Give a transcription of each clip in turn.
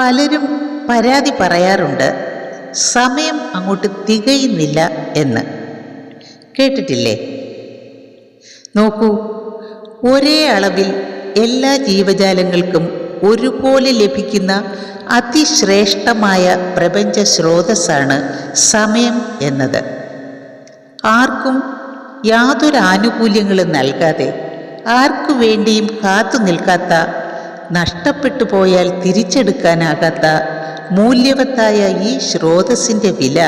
പലരും പരാതി പറയാറുണ്ട് സമയം അങ്ങോട്ട് തികയുന്നില്ല എന്ന്. കേട്ടിട്ടില്ലേ? നോക്കൂ ഒരേ അളവിൽ എല്ലാ ജീവജാലങ്ങൾക്കും ഒരുപോലെ ലഭിക്കുന്ന അതിശ്രേഷ്ഠമായ പ്രപഞ്ച സ്രോതസ്സാണ് സമയം എന്നത്. ആർക്കും യാതൊരു ആനുകൂല്യങ്ങളും നൽകാതെ ആർക്കു വേണ്ടിയും കാത്തു നിൽക്കാത്ത നഷ്ടപ്പെട്ടു പോയാൽ തിരിച്ചെടുക്കാനാകാത്ത മൂല്യവത്തായ ഈ സ്രോതസ്സിന്റെ വില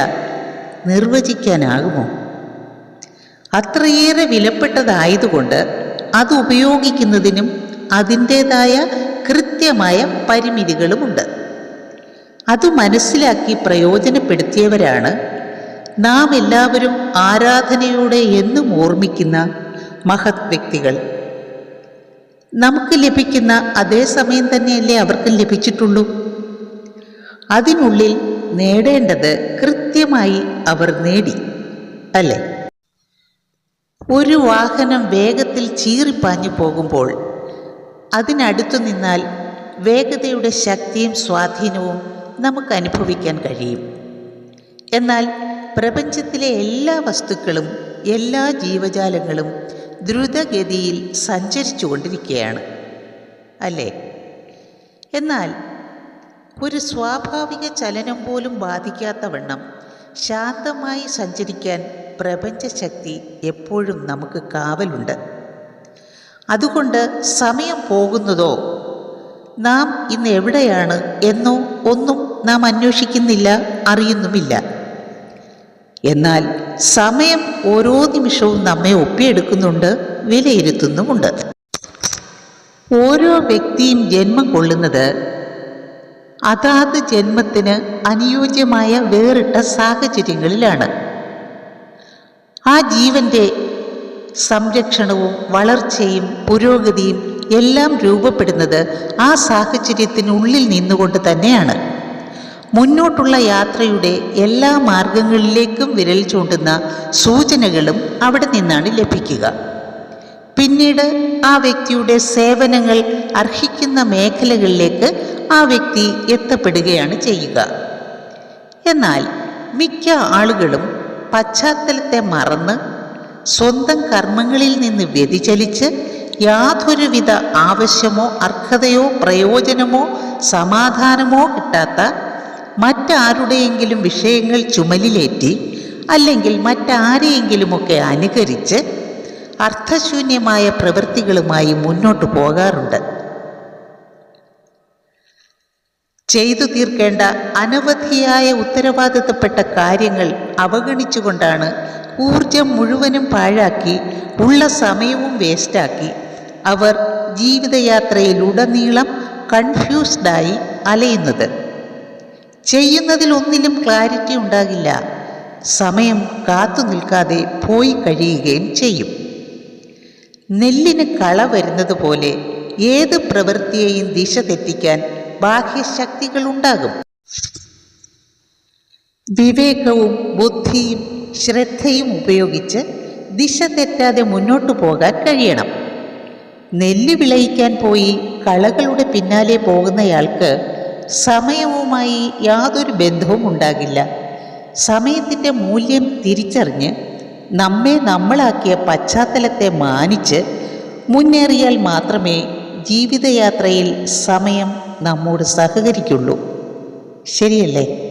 നിർവചിക്കാനാകുമോ? അത്രയേറെ വിലപ്പെട്ടതായതുകൊണ്ട് അത് ഉപയോഗിക്കുന്നതിനും അതിന്റേതായ കൃത്യമായ പരിമിതികളുമുണ്ട്. അത് മനസ്സിലാക്കി പ്രയോജനപ്പെടുത്തിയവരാണ് നാം എല്ലാവരും ആരാധനയോടെ എന്നും ഓർമ്മിക്കുന്ന മഹത് വ്യക്തികൾ. നമുക്ക് ലഭിക്കുന്ന അതേ സമയം തന്നെയല്ലേ അവർക്ക് ലഭിച്ചിട്ടുള്ളൂ. അതിനുള്ളിൽ നേടേണ്ടത് കൃത്യമായി അവർ നേടി അല്ലേ? ഒരു വാഹനം വേഗത്തിൽ ചീറിപ്പാഞ്ഞു പോകുമ്പോൾ അതിനടുത്തു നിന്നാൽ വേഗതയുടെ ശക്തിയും സ്വാധീനവും നമുക്ക് അനുഭവിക്കാൻ കഴിയും. എന്നാൽ പ്രപഞ്ചത്തിലെ എല്ലാ വസ്തുക്കളും എല്ലാ ജീവജാലങ്ങളും ദ്രുതഗതിയിൽ സഞ്ചരിച്ചു കൊണ്ടിരിക്കുകയാണ് അല്ലേ? എന്നാൽ ഒരു സ്വാഭാവിക ചലനം പോലും ബാധിക്കാത്ത വണ്ണം ശാന്തമായി സഞ്ചരിക്കാൻ പ്രപഞ്ചശക്തി എപ്പോഴും നമുക്ക് കാവലുണ്ട്. അതുകൊണ്ട് സമയം പോകുന്നതോ? നാം ഇന്ന് എവിടെയാണ് എന്നോ ഒന്നും നാം അന്വേഷിക്കുന്നില്ല അറിയുന്നുമില്ല. എന്നാൽ സമയം ഓരോ നിമിഷവും നമ്മെ ഒപ്പിയെടുക്കുന്നുണ്ട് വിലയിരുത്തുന്നുമുണ്ട്. ഓരോ വ്യക്തിയും ജന്മം കൊള്ളുന്നത് അതാത് ജന്മത്തിന് അനുയോജ്യമായ വേറിട്ട സാഹചര്യങ്ങളിലാണ്. ആ ജീവന്റെ സംരക്ഷണവും വളർച്ചയും പുരോഗതിയും എല്ലാം രൂപപ്പെടുന്നത് ആ സാഹചര്യത്തിനുള്ളിൽ നിന്നുകൊണ്ട് തന്നെയാണ്. മുന്നോട്ടുള്ള യാത്രയുടെ എല്ലാ മാർഗങ്ങളിലേക്കും വിരൽ ചൂണ്ടുന്ന സൂചനകളും അവിടെ നിന്നാണ് ലഭിക്കുക. പിന്നീട് ആ വ്യക്തിയുടെ സേവനങ്ങൾ അർഹിക്കുന്ന മേഖലകളിലേക്ക് ആ വ്യക്തി എത്തപ്പെടുകയാണ് ചെയ്യുക. എന്നാൽ മിക്ക ആളുകളും പശ്ചാത്തലത്തെ മറന്ന് സ്വന്തം കർമ്മങ്ങളിൽ നിന്ന് വ്യതിചലിച്ച് യാതൊരുവിധ ആവശ്യമോ അർഹതയോ പ്രയോജനമോ സമാധാനമോ കിട്ടാത്ത മറ്റാരുടെയെങ്കിലും വിഷയങ്ങൾ ചുമലിലേറ്റി അല്ലെങ്കിൽ മറ്റാരെയെങ്കിലുമൊക്കെ അനുകരിച്ച് അർത്ഥശൂന്യമായ പ്രവൃത്തികളുമായി മുന്നോട്ട് പോകാറുണ്ട്. ചെയ്തു തീർക്കേണ്ട അനവധിയായ ഉത്തരവാദിത്തപ്പെട്ട കാര്യങ്ങൾ അവഗണിച്ചുകൊണ്ടാണ് ഊർജം മുഴുവനും പാഴാക്കി ഉള്ള സമയവും വേസ്റ്റാക്കി അവർ ജീവിതയാത്രയിലുടനീളം കൺഫ്യൂസ്ഡായി അലയുന്നത്. ചെയ്യുന്നതിലൊന്നിലും ക്ലാരിറ്റി ഉണ്ടാകില്ല. സമയം കാത്തു നിൽക്കാതെ പോയി കഴിയുകയും ചെയ്യും. നെല്ലിന് കള വരുന്നത് പോലെ ഏത് പ്രവൃത്തിയെയും ദിശ തെറ്റിക്കാൻ ബാഹ്യശക്തികളുണ്ടാകും വിവേകവും ബുദ്ധിയും ശ്രദ്ധയും ഉപയോഗിച്ച് ദിശ തെറ്റാതെ മുന്നോട്ടു പോകാൻ കഴിയണം. നെല്ല് വിളയിക്കാൻ പോയി കളകളുടെ പിന്നാലെ പോകുന്നയാൾക്ക് സമയവുമായി യാതൊരു ബന്ധവും ഉണ്ടാകില്ല. സമയത്തിന്റെ മൂല്യം തിരിച്ചറിഞ്ഞ് നമ്മെ നമ്മളാക്കിയ പശ്ചാത്തലത്തെ മാനിച്ച് മുന്നേറിയാൽ മാത്രമേ ജീവിതയാത്രയിൽ സമയം നമ്മോട് സഹകരിക്കുള്ളൂ. ശരിയല്ലേ?